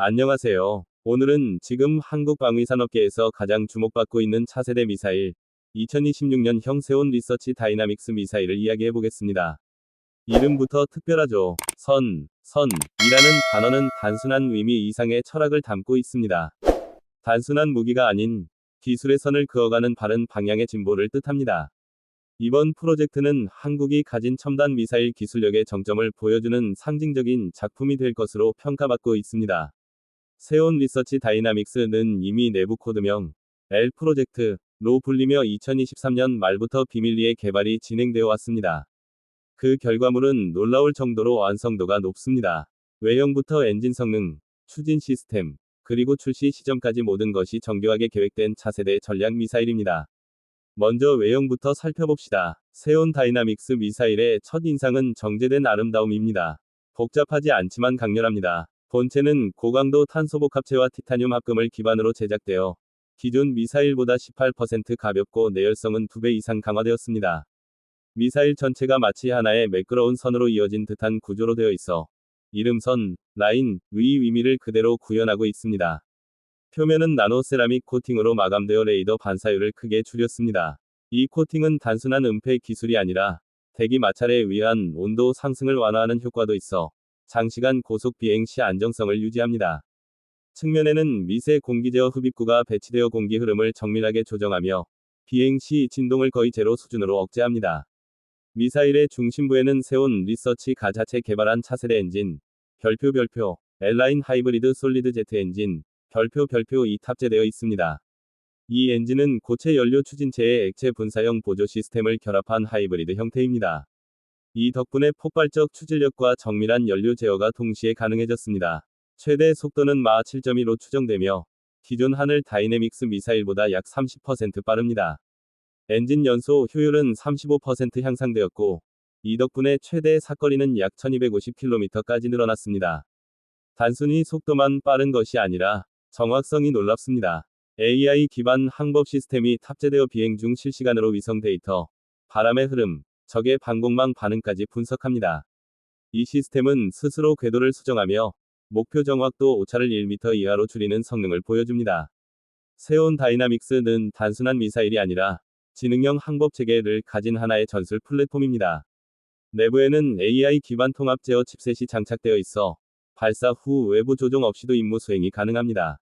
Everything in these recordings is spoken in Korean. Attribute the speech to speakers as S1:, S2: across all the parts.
S1: 안녕하세요. 오늘은 지금 한국 방위산업계에서 가장 주목받고 있는 차세대 미사일 2026년형 세온 리서치 다이나믹스 미사일을 이야기해 보겠습니다. 이름부터 특별하죠. 선, 선이라는 단어는 단순한 의미 이상의 철학을 담고 있습니다. 단순한 무기가 아닌 기술의 선을 그어가는 바른 방향의 진보를 뜻합니다. 이번 프로젝트는 한국이 가진 첨단 미사일 기술력의 정점을 보여주는 상징적인 작품이 될 것으로 평가받고 있습니다. 세온 리서치 다이나믹스는 이미 내부 코드명 L 프로젝트로 불리며 2023년 말부터 비밀리에 개발이 진행되어 왔습니다. 그 결과물은 놀라울 정도로 완성도가 높습니다. 외형부터 엔진 성능, 추진 시스템, 그리고 출시 시점까지 모든 것이 정교하게 계획된 차세대 전략 미사일입니다. 먼저 외형부터 살펴봅시다. 세온 다이나믹스 미사일의 첫 인상은 정제된 아름다움입니다. 복잡하지 않지만 강렬합니다. 본체는 고강도 탄소복합체와 티타늄 합금을 기반으로 제작되어 기존 미사일보다 18% 가볍고 내열성은 2배 이상 강화되었습니다. 미사일 전체가 마치 하나의 매끄러운 선으로 이어진 듯한 구조로 되어 있어 이름선, 라인, 의 의미를 그대로 구현하고 있습니다. 표면은 나노 세라믹 코팅으로 마감되어 레이더 반사율을 크게 줄였습니다. 이 코팅은 단순한 은폐 기술이 아니라 대기 마찰에 의한 온도 상승을 완화하는 효과도 있어 장시간 고속 비행 시 안정성을 유지합니다. 측면에는 미세 공기 제어 흡입구가 배치되어 공기 흐름을 정밀하게 조정하며 비행 시 진동을 거의 제로 수준으로 억제합니다. 미사일의 중심부에는 세운 리서치 가 자체 개발한 차세대 엔진, 별표 별표, 엘라인 하이브리드 솔리드 제트 엔진, 별표 별표2 탑재되어 있습니다. 이 엔진은 고체 연료 추진체의 액체 분사형 보조 시스템을 결합한 하이브리드 형태입니다. 이 덕분에 폭발적 추진력과 정밀한 연료 제어가 동시에 가능해졌습니다. 최대 속도는 마 7.2로 추정되며 기존 하늘 다이내믹스 미사일보다 약 30% 빠릅니다. 엔진 연소 효율은 35% 향상되었고 이 덕분에 최대 사거리는 약 1250km까지 늘어났습니다. 단순히 속도만 빠른 것이 아니라 정확성이 놀랍습니다. AI 기반 항법 시스템이 탑재되어 비행 중 실시간으로 위성 데이터, 바람의 흐름, 적의 방공망 반응까지 분석합니다. 이 시스템은 스스로 궤도를 수정하며 목표 정확도 오차를 1m 이하로 줄이는 성능을 보여줍니다. 세온 다이나믹스는 단순한 미사일이 아니라 지능형 항법 체계를 가진 하나의 전술 플랫폼입니다. 내부에는 AI 기반 통합 제어 칩셋이 장착되어 있어 발사 후 외부 조종 없이도 임무 수행이 가능합니다.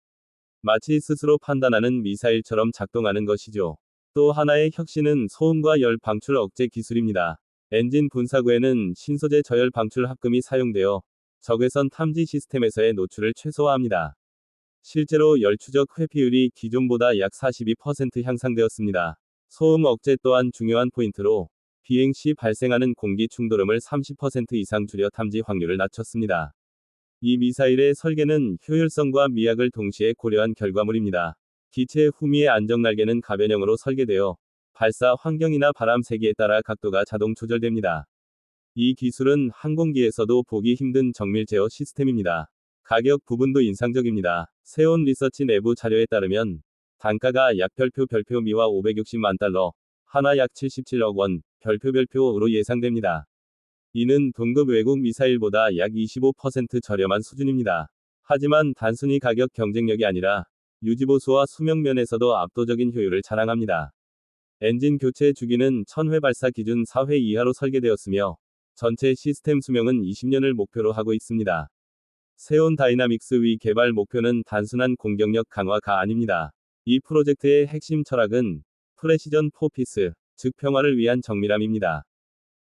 S1: 마치 스스로 판단하는 미사일처럼 작동하는 것이죠. 또 하나의 혁신은 소음과 열 방출 억제 기술입니다. 엔진 분사구에는 신소재 저열 방출 합금이 사용되어 적외선 탐지 시스템에서의 노출을 최소화합니다. 실제로 열 추적 회피율이 기존보다 약 42% 향상되었습니다. 소음 억제 또한 중요한 포인트로 비행 시 발생하는 공기 충돌음을 30% 이상 줄여 탐지 확률을 낮췄습니다. 이 미사일의 설계는 효율성과 미학을 동시에 고려한 결과물입니다. 기체 후미의 안정 날개는 가변형으로 설계되어 발사 환경이나 바람 세기에 따라 각도가 자동 조절됩니다. 이 기술은 항공기에서도 보기 힘든 정밀 제어 시스템입니다. 가격 부분도 인상적입니다. 세온 리서치 내부 자료에 따르면 단가가 약 별표 별표 미화 560만 달러, 하나 약 77억 원, 별표 별표로 예상됩니다. 이는 동급 외국 미사일보다 약 25% 저렴한 수준입니다. 하지만 단순히 가격 경쟁력이 아니라 유지보수와 수명면에서도 압도적인 효율을 자랑합니다. 엔진 교체 주기는 1000회 발사 기준 4회 이하로 설계되었으며 전체 시스템 수명은 20년을 목표로 하고 있습니다. 세온 다이나믹스 위 개발 목표는 단순한 공격력 강화가 아닙니다. 이 프로젝트의 핵심 철학은 프레시전 포피스, 즉 평화를 위한 정밀함입니다.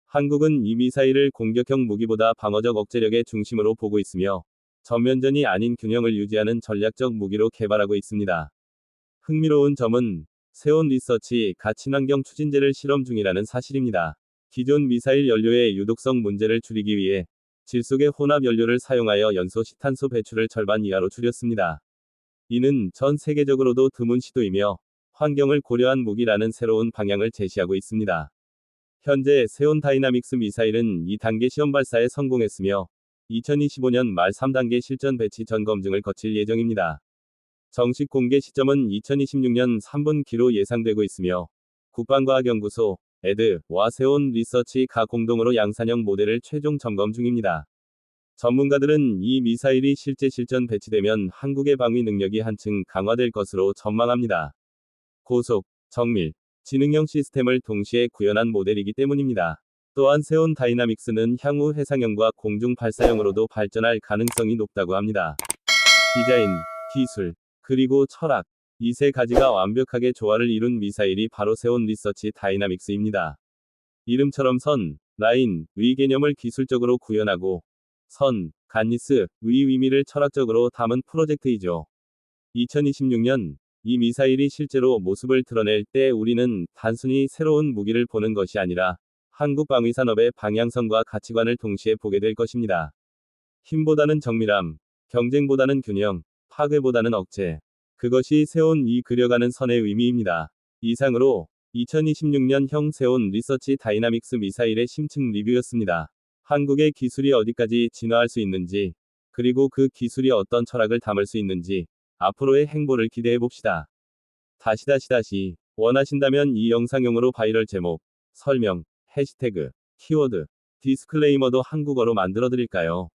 S1: 한국은 이 미사일을 공격형 무기보다 방어적 억제력의 중심으로 보고 있으며 전면전이 아닌 균형을 유지하는 전략적 무기로 개발하고 있습니다. 흥미로운 점은 세온 리서치 가친환경 추진제를 실험 중이라는 사실입니다. 기존 미사일 연료의 유독성 문제를 줄이기 위해 질속의 혼합 연료를 사용하여 연소 시탄소 배출을 절반 이하로 줄였습니다. 이는 전 세계적으로도 드문 시도이며 환경을 고려한 무기라는 새로운 방향을 제시하고 있습니다. 현재 세온 다이나믹스 미사일은 2단계 시험 발사에 성공했으며 2025년 말 3단계 실전 배치 전 검증을 거칠 예정입니다. 정식 공개 시점은 2026년 3분기로 예상되고 있으며 국방과학연구소, 에드와 세온 리서치 가 공동으로 양산형 모델을 최종 점검 중입니다. 전문가들은 이 미사일이 실제 실전 배치되면 한국의 방위 능력이 한층 강화될 것으로 전망합니다. 고속, 정밀, 지능형 시스템을 동시에 구현한 모델이기 때문입니다. 또한 세온 다이나믹스는 향후 해상형과 공중 발사형으로도 발전할 가능성이 높다고 합니다. 디자인, 기술, 그리고 철학, 이 세 가지가 완벽하게 조화를 이룬 미사일이 바로 세온 리서치 다이나믹스입니다. 이름처럼 선, 라인, 위 개념을 기술적으로 구현하고 선, 간니스, 위 의미를 철학적으로 담은 프로젝트이죠. 2026년 이 미사일이 실제로 모습을 드러낼 때 우리는 단순히 새로운 무기를 보는 것이 아니라 한국 방위 산업의 방향성과 가치관을 동시에 보게 될 것입니다. 힘보다는 정밀함, 경쟁보다는 균형, 파괴보다는 억제. 그것이 세온 이 그려가는 선의 의미입니다. 이상으로 2026년 형 세온 리서치 다이나믹스 미사일의 심층 리뷰였습니다. 한국의 기술이 어디까지 진화할 수 있는지, 그리고 그 기술이 어떤 철학을 담을 수 있는지, 앞으로의 행보를 기대해 봅시다. 다시 다시 다시, 원하신다면 이 영상용으로 바이럴 제목, 설명, 해시태그, 키워드, 디스클레이머도 한국어로 만들어 드릴까요?